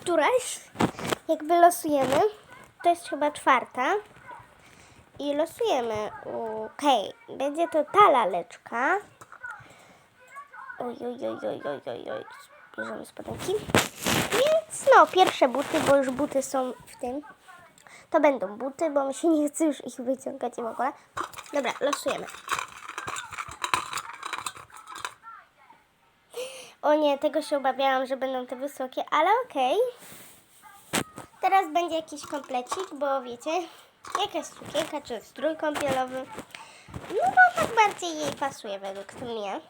któraś. Jakby losujemy. To jest chyba czwarta. I losujemy. Okej, będzie to ta laleczka. Oj, oj, oj, oj, oj, oj, oj. Bierzemy spodenki. Więc no, pierwsze buty, bo już buty są w tym. To będą buty, bo mi się nie chce już ich wyciągać w ogóle. Dobra, losujemy. O nie, tego się obawiałam, że będą te wysokie, ale okej. Teraz będzie jakiś komplecik, bo wiecie, jakaś sukienka czy strój kąpielowy. No bo tak bardziej jej pasuje według mnie.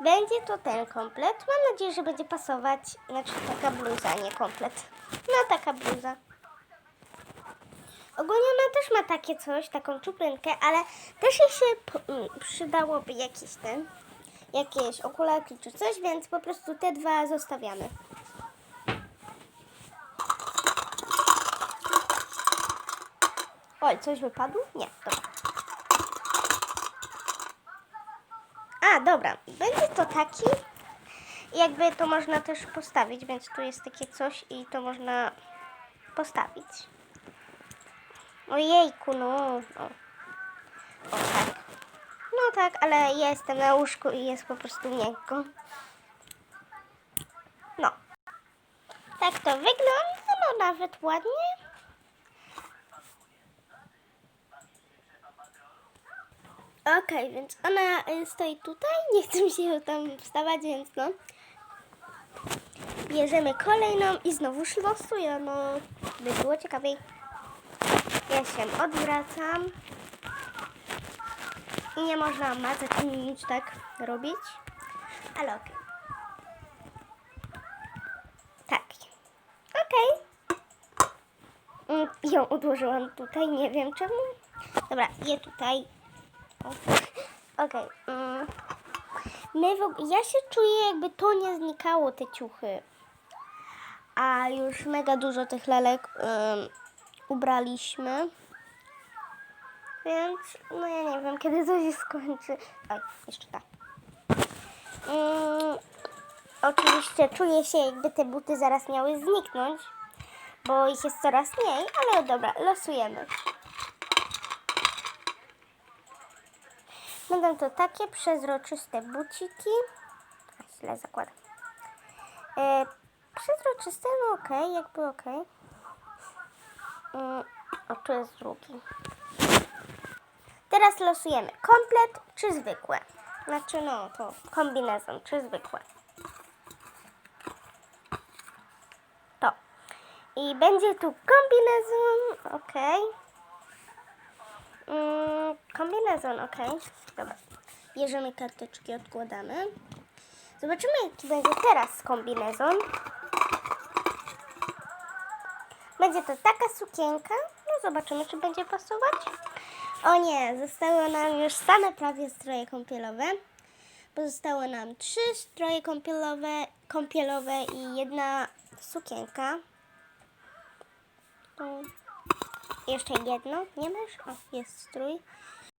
Będzie to ten komplet. Mam nadzieję, że będzie pasować. Znaczy taka bluza, nie komplet. No taka bluza. Ogólnie ona też ma takie coś, taką czuprynkę, ale też jej się przydałoby jakiś ten, jakieś okularki czy coś, więc po prostu te dwa zostawiamy. Oj, coś wypadło? Nie, dobra. A, dobra. Będzie to taki. Jakby to można też postawić, więc tu jest takie coś i to można postawić. Ojejku, no. O, o tak. No tak, ale jestem na łóżku i jest po prostu miękko. No. Tak to wygląda, no nawet ładnie. Okej, więc ona y, stoi tutaj, nie chce mi się tam wstawać, więc no. Bierzemy kolejną i znowu losujemy, by było ciekawiej. Ja się odwracam. I nie można macać ani nic tak robić. Ale okej. Tak. Okej. Mm, Ją odłożyłam tutaj, nie wiem czemu. Dobra, je tutaj. Okej. mm. My w, ja się czuję, jakby to nie znikało, te ciuchy. A już mega dużo tych lalek ym, ubraliśmy. Więc, no ja nie wiem, kiedy to się skończy. Oj, jeszcze tak. Mm, oczywiście czuję się, jakby te buty zaraz miały zniknąć, bo ich jest coraz mniej, ale dobra, losujemy. Będą to takie przezroczyste buciki. A, źle zakładam. E, przezroczyste, no okej, jakby okej. Mm, o, tu jest drugi. Teraz losujemy komplet czy zwykłe. Znaczy no, to kombinezon czy zwykłe. To. I będzie tu kombinezon, okej. Mm, kombinezon, okej. Dobra. Bierzemy karteczki, odkładamy. Zobaczymy, jaki będzie teraz kombinezon. Będzie to taka sukienka. No zobaczymy, czy będzie pasować. O nie, zostały nam już same prawie stroje kąpielowe. Pozostały nam trzy stroje kąpielowe, kąpielowe i jedna sukienka. Tu jeszcze jedno, nie masz? O, jest strój.